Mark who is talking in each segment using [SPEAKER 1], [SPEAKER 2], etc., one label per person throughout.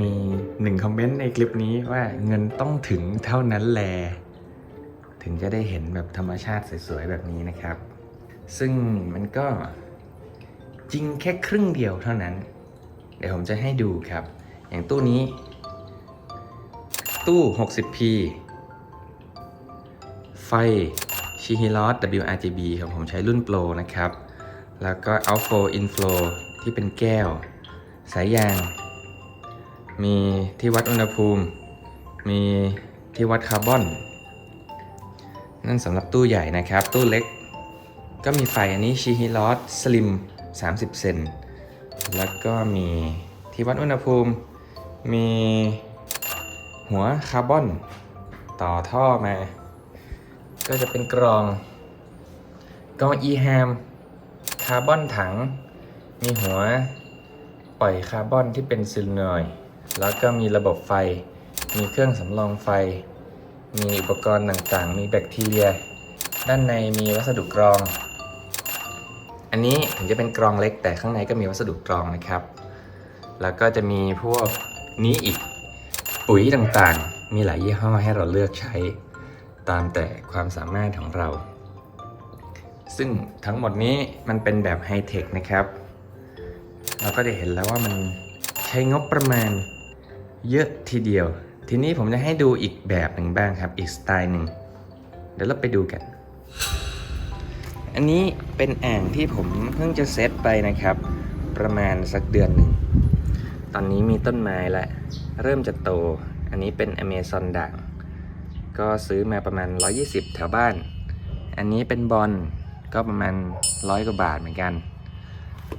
[SPEAKER 1] มีหนึ่งคอมเมนต์ในคลิปนี้ว่าเงินต้องถึงเท่านั้นแล ถึงจะได้เห็นแบบธรรมชาติสวยๆแบบนี้นะครับ ซึ่งมันก็จริงแค่ครึ่งเดียวเท่านั้น เดี๋ยวผมจะให้ดูครับ อย่างตู้นี้ ตู้ 60p ไฟชิฮิลอส WRGB ครับผมใช้รุ่นโปรนะครับ แล้วก็ outflow inflow ที่เป็นแก้ว สายยาง มีที่วัดอุณหภูมิ มีที่วัดคาร์บอน นั่นสำหรับตู้ใหญ่นะครับ ตู้เล็ก ก็มีไฟอันนี้ชิฮิลอสสลิม 30 เซน แล้วก็มีที่วัดอุณหภูมิ มีหัวคาร์บอน ต่อท่อมา ก็จะเป็นกรองกรอง e h a m คาร์บอนถัง มีหัวปล่อยคาร์บอนที่เป็นซิลินอยด์ แล้วก็มีระบบไฟ มีเครื่องสำรองไฟ มีอุปกรณ์ต่างๆ มีแบคทีเรีย ด้านในมีวัสดุกรอง อันนี้ถึงจะเป็นกรองเล็กแต่ข้างในก็มีวัสดุกรองนะครับ แล้วก็จะมีพวกนี้อีก ปุ๋ยต่างๆ มีหลายยี่ห้อให้เราเลือกใช้ ตามแต่ความสามารถของเรา ซึ่งทั้งหมดนี้มันเป็นแบบไฮเทคนะครับ เราก็จะเห็นแล้วว่ามันใช้งบประมาณ เยอะทีเดียว ทีนี้ผมจะให้ดูอีกแบบหนึ่งบ้างครับ อีกสไตล์หนึ่ง เดี๋ยวเราไปดูกัน อันนี้เป็นอ่างที่ผมเพิ่งจะเซตไปนะครับ ประมาณสักเดือนหนึ่ง ตอนนี้มีต้นไม้แล้วเริ่มจะโต อันนี้เป็นอเมซอนด่าง ก็ซื้อมาประมาณ 120 แถวบ้าน อันนี้เป็นบอลก็ประมาณร้อยกว่าบาทเหมือนกัน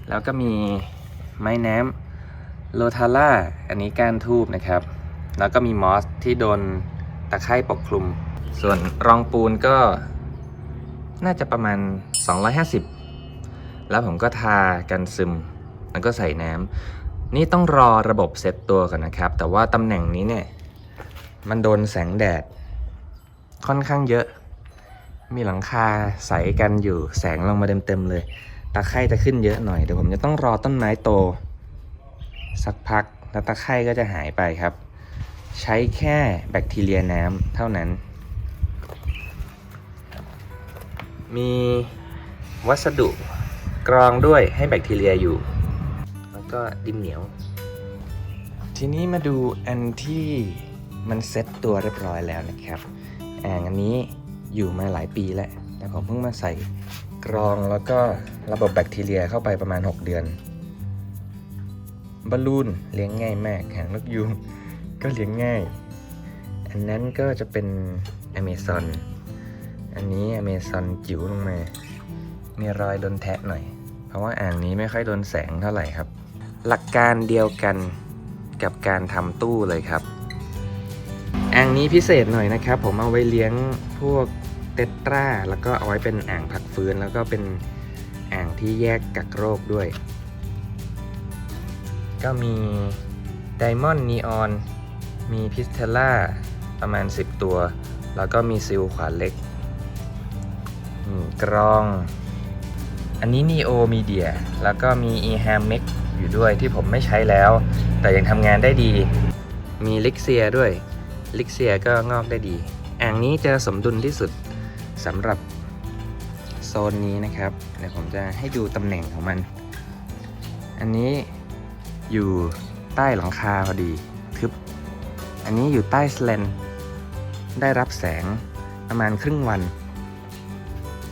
[SPEAKER 1] แล้วก็มีไม้น้ำ โลทาร่าอันนี้ก้านทูบนะครับ แล้วก็มีมอสที่โดนตะไคร่ปกคลุม ส่วนรองปูนก็น่าจะประมาณ 250 แล้วผมก็ทากันซึม แล้วก็ใส่น้ำนี่ต้องรอระบบเซตตัวก่อนนะครับ แต่ว่าตำแหน่งนี้เนี่ย มันโดนแสงแดด ค่อนข้างเยอะ มีหลังคาใสกันอยู่แสงลงมาเต็มๆเลย ตะไคร่จะขึ้นเยอะหน่อย เดี๋ยวผมจะต้องรอต้นไม้โต สักพักแล้วตะไคร่ก็จะหายไปครับ ใช้แค่แบคทีเรียน้ำเท่านั้น มีวัสดุกรองด้วยให้แบคทีเรียอยู่ แล้วก็ดินเหนียว ทีนี้มาดูอันที่มันเซ็ตตัวเรียบร้อยแล้วนะครับแองอันนี้อยู่มาหลายปีแล้ว แต่ผมเพิ่งมาใส่กรองแล้วก็ระบบแบคทีเรียเข้าไปประมาณ 6 เดือน บอลลูนเลี้ยงง่ายมากหางนกยูงก็เลี้ยงง่าย อันนั้นก็จะเป็นอเมซอนอันนี้อเมซอนจิ๋วลงมา มีรอยโดนแทะหน่อย เพราะว่าอ่างนี้ไม่ค่อยโดนแสงเท่าไหร่ครับ หลักการเดียวกันกับการทำตู้เลยครับ อ่างนี้พิเศษหน่อยนะครับ ผมเอาไว้เลี้ยงพวกเตตราแล้วก็เอาไว้เป็นอ่างพักฟื้นแล้วก็เป็นอ่างที่แยกกักโรคด้วย ก็มีไดมอนด์นีออน มีพิสเทล่าประมาณ 10 ตัว แล้วก็มีซิลขวานเล็กกรอง อันนี้ Neo Media แล้วก็มี e h a m m e x อยู่ด้วยที่ผมไม่ใช้แล้ว แต่ยังทำงานได้ดี มีลิกเซียด้วย ลิกเซียก็งอกได้ดี อ่างนี้จะสมดุลที่สุดสำหรับโซนนี้นะครับ เดี๋ยวผมจะให้ดูตำแหน่งของมัน อันนี้ อยู่ใต้หลังคาพอดีทึบ อันนี้อยู่ใต้สแลนได้รับแสงประมาณครึ่งวัน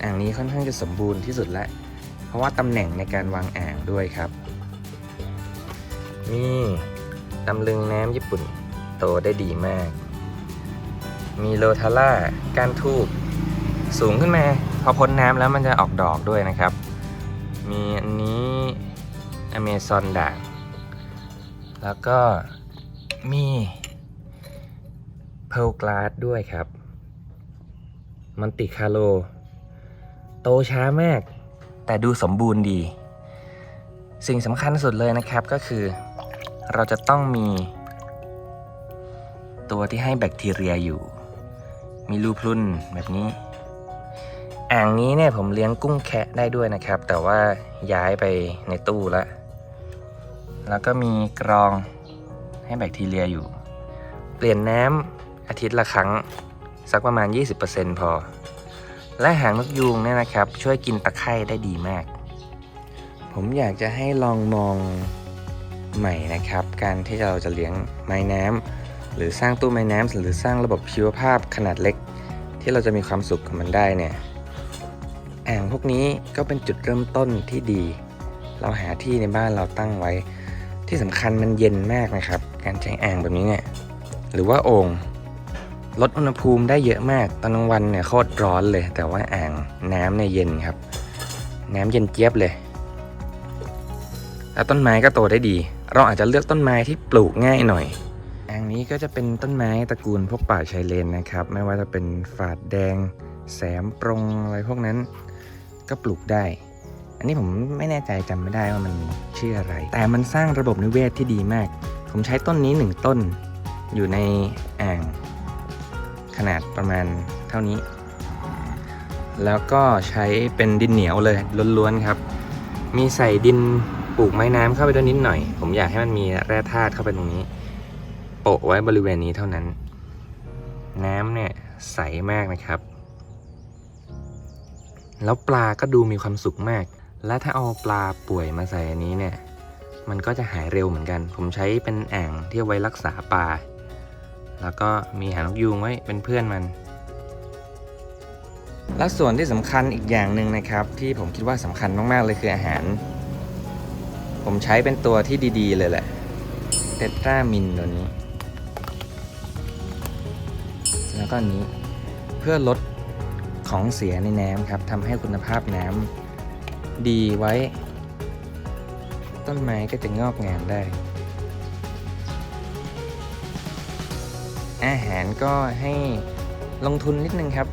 [SPEAKER 1] อ่างนี้ค่อนข้างจะสมบูรณ์ที่สุดแล้ว เพราะว่าตำแหน่งในการวางอ่างด้วยครับ นี่ตำลึงน้ำญี่ปุ่นโตได้ดีมาก มีโลทาร่าก้านทูบสูงขึ้นมา พอพ้นน้ำแล้วมันจะออกดอกด้วยนะครับ มีอันนี้อเมซอนด่าง แล้วก็มีเพลกลาสด้วยครับ มันติคาโล โตช้ามาก แต่ดูสมบูรณ์ดี สิ่งสำคัญสุดเลยนะครับก็คือ เราจะต้องมี ตัวที่ให้แบคทีเรียอยู่ มีรูพรุนแบบนี้ อ่างนี้เนี่ยผมเลี้ยงกุ้งแคะได้ด้วยนะครับ แต่ว่าย้ายไปในตู้แล้ว แล้วก็มีกรองให้แบคทีเรียอยู่ เปลี่ยนน้ำอาทิตย์ละครั้งสักประมาณ 20%พอ และหางนกยูงเนี่ยนะครับ ช่วยกินตะไคร่ได้ดีมาก ผมอยากจะให้ลองมองใหม่นะครับ การที่เราจะเลี้ยงไม้น้ำหรือสร้างตู้ไม้น้ำหรือสร้างระบบชีวภาพขนาดเล็ก ที่เราจะมีความสุขกับมันได้เนี่ยอ่างพวกนี้ก็เป็นจุดเริ่มต้นที่ดี เราหาที่ในบ้านเราตั้งไว้ ที่สำคัญมันเย็นมากนะครับ การใช้อ่างแบบนี้เนี่ยหรือว่าโอ่งลดอุณหภูมิได้เยอะมาก ตอนกลางวันเนี่ยโคตรร้อนเลย แต่ว่าอ่างน้ำเนี่ยเย็นครับ น้ำเย็นเจี๊ยบเลย แล้วต้นไม้ก็โตได้ดี เราอาจจะเลือกต้นไม้ที่ปลูกง่ายหน่อย อ่างนี้ก็จะเป็นต้นไม้ตระกูลพวกป่าชายเลนนะครับ ไม่ว่าจะเป็นฝาดแดง แสมปรงอะไรพวกนั้น ก็ปลูกได้ อันนี้ผมไม่แน่ใจจำไม่ได้ว่ามันชื่ออะไร แต่มันสร้างระบบนิเวศที่ดีมาก ผมใช้ต้นนี้หนึ่งต้น อยู่ในอ่าง ขนาดประมาณเท่านี้ แล้วก็ใช้เป็นดินเหนียวเลยล้วนๆครับ มีใส่ดินปลูกไม้น้ำเข้าไปด้วยนิดหน่อย ผมอยากให้มันมีแร่ธาตุเข้าไปตรงนี้ โปะไว้บริเวณนี้เท่านั้น น้ำเนี่ยใสมากนะครับ แล้วปลาก็ดูมีความสุขมาก และถ้าเอาปลาป่วยมาใส่อันนี้เนี่ย มันก็จะหายเร็วเหมือนกัน ผมใช้เป็นอ่างที่ไว้รักษาปลา แล้วก็มีหางนกยูงไว้เป็นเพื่อนมัน และส่วนที่สำคัญอีกอย่างหนึ่งนะครับ ที่ผมคิดว่าสำคัญมาก ๆ เลยคืออาหาร ผมใช้เป็นตัวที่ดีๆ เลยแหละ เตตรามินตัวนี้ แล้วก็อันนี้เพื่อลดของเสียในน้ำครับทำให้คุณภาพน้ำ ดีไว้ ต้นไม้ก็จะงอกงามได้ อาหารก็ให้ลงทุนนิดนึงครับ